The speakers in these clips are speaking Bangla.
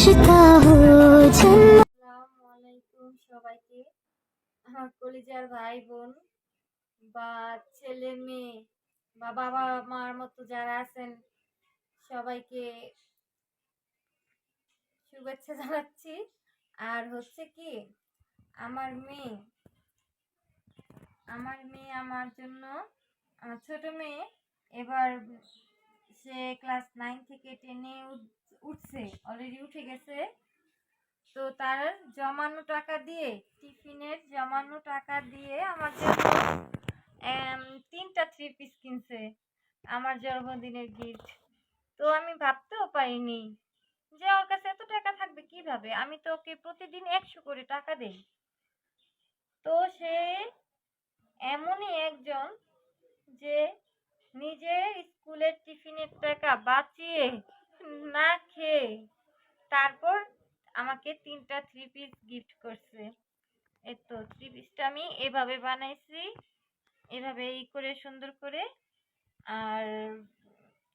रिश्ता हो সবাইকে। আমার কলিজার ভাই বোন, বা ছেলে মেয়ে, বা বাবা মার মতো যারা আছেন, সবাইকে শুভেচ্ছা জানাচ্ছি। আর হচ্ছে কি, আমার মেয়ে আমার মেয়ে আমার জন্য, আমার ছোট মেয়ে, এবার সে ক্লাস নাইন থেকে টেনে উঠছে অলরেডি উঠে গেছে। তো তার জমানো টাকা দিয়ে, টিফিনের জমানো টাকা দিয়ে আমার তিনটা থ্রি পিস কিনছে, আমার জন্মদিনের গিফট তো আমি ভাবতেও পারিনি যে ওর কাছে এত টাকা থাকবে কীভাবে? আমি তো ওকে প্রতিদিন একশো করে টাকা দেই। তো সে এমনই একজন যে নিজের স্কুলের টিফিনের টাকা বাঁচিয়ে না খেয়ে তারপর আমাকে তিনটা থ্রি পিস গিফট করছে। এই তো থ্রি পিসটা আমি এভাবে বানাইছি, এভাবে এই করে, সুন্দর করে। আর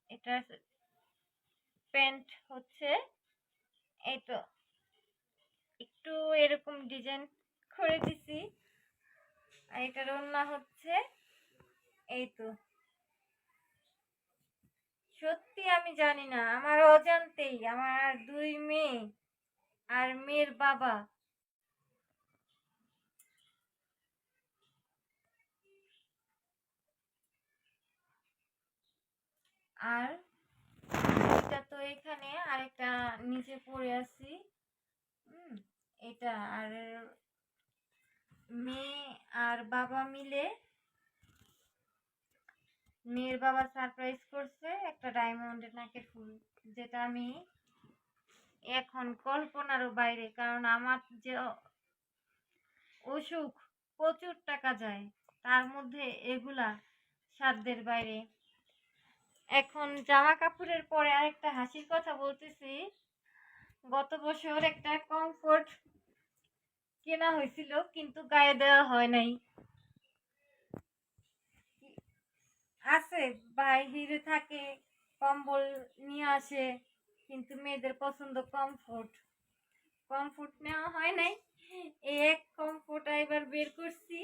এটা প্যান্ট হচ্ছে, এই তো একটু এরকম ডিজাইন করে দিছি। আর এটার ওড়না হচ্ছে, এই তো। সত্যি আমি জানি না, আমার অজান্তেই, আমার দুই মেয়ে আর মেয়ের বাবা। আর এটা তো এখানে, আরেকটা নিচে পড়ে আছি। এটা আর মেয়ে আর বাবা মিলে মেয়ের বাবা সারপ্রাইজ করছে, একটা ডায়মন্ডের নাকের ফুল, যেটা আমি এখন কল্পনারও বাইরে, কারণ আমার যে অসুখ প্রচুর টাকা যায়, তার মধ্যে এগুলা সাধ্যের বাইরে। এখন জামা কাপড়ের পরে আরেকটা হাসির কথা বলতেছি। গত বছর একটা কমফোর্ট কেনা হয়েছিল, কিন্তু গায়ে দেওয়া হয় নাই। আছে, বাইরে থাকে, কম্বল নিয়ে আসে, কিন্তু মেয়েদের পছন্দ কমফোর্ট কমফোর্ট নেওয়া হয় নাই। এই এক কমফোর্ট এবার বের করছি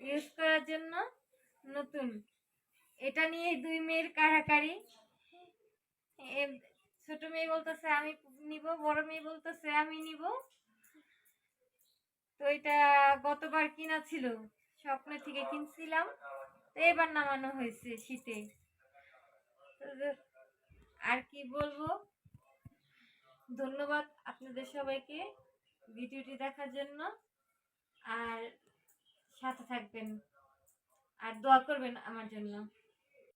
ইউজ করার জন্য নতুন। এটা নিয়ে দুই মেয়ের কাড়াকাড়ি। ছোট মেয়ে বলতেছে, আমি নিব, বড় মেয়ে বলতেছে, আমি নিব। তো এটা গতবার কিনা ছিল। স্বপ্ন থেকে কিনছিলাম। এবার নামানো হয়েছে শীতে। আর কি বলব? ধন্যবাদ আপনাদের সবাইকে ভিডিওটি দেখার জন্য। আর সাথে থাকবেন। আর দোয়া করবেন আমার জন্য।